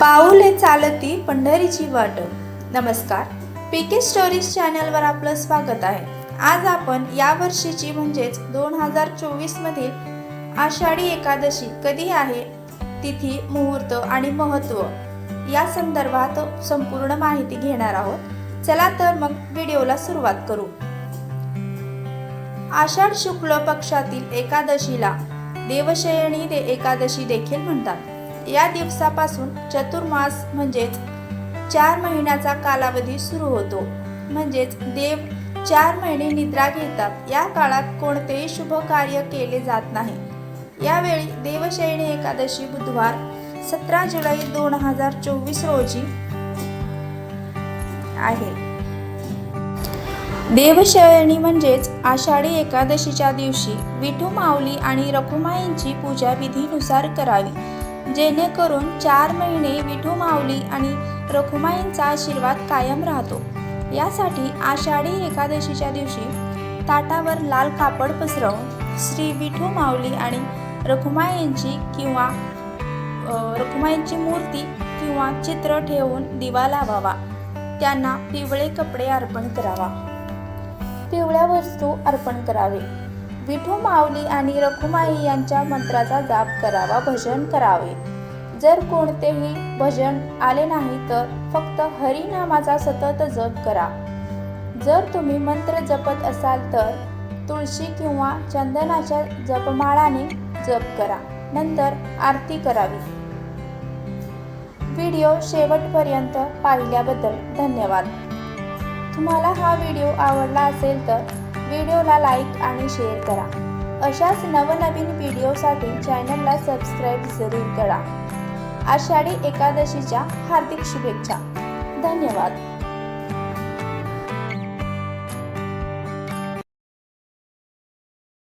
पाऊले चालती पंढरीची वाट. नमस्कार. पी के स्टोरीज चॅनलवर आपलं स्वागत आहे. आज आपण या वर्षीची म्हणजेच दोन हजार चोवीसमधील आषाढी एकादशी कधी आहे तिथी मुहूर्त आणि महत्त्व या संदर्भात संपूर्ण माहिती घेणार आहोत. चला तर मग व्हिडिओला सुरुवात करू. आषाढ शुक्ल पक्षातील एकादशीला देवशयणी दे एकादशी देखील म्हणतात. या दिवसापासून चतुर्मास म्हणजेच चार महिन्याचा कालावधी सुरू होतो. म्हणजेच देव चार महिने निद्रा घेतात. या काळात कोणतेही शुभ कार्य केले जात नाही. यावेळी देवशयनी एकादशी बुधवार सतरा जुलै दोन हजार चोवीस रोजी आहे. देवशयनी म्हणजेच आषाढी एकादशीच्या दिवशी विठू माऊली आणि रखुमाईंची पूजा विधीनुसार करावी. जेणेकरून चार महिने विठू माऊली आणि रखुमाईंचा आशीर्वाद कायम राहतो. यासाठी आषाढी एकादशीच्या दिवशी ताटावर लाल कापड पसरवून श्री विठू माऊली आणि रखुमाईंची किंवा रखुमाईंची मूर्ती किंवा चित्र ठेवून दिवा लावावा. त्यांना पिवळे कपडे अर्पण करावा. पिवळ्या वस्तू अर्पण करावे. विठू माऊली आणि रखुमाई यांच्या मंत्राचा जाप करावा भजन करावे. जर कोणतेही भजन आले नाही तर फक्त हरिनामाचा सतत जप करा. जर तुम्ही मंत्र जपत असाल तर तुळशी किंवा चंदनाच्या जपमाळाने जप करा. नंतर आरती करावी. व्हिडिओ शेवटपर्यंत पाहिल्याबद्दल धन्यवाद. तुम्हाला हा व्हिडिओ आवडला असेल तर व्हिडिओला लाईक आणि शेअर करा. अशाच नवनवीन व्हिडिओसाठी चॅनलला सबस्क्राईब जरूर करा. आषाढी एकादशीच्या हार्दिक शुभेच्छा. धन्यवाद.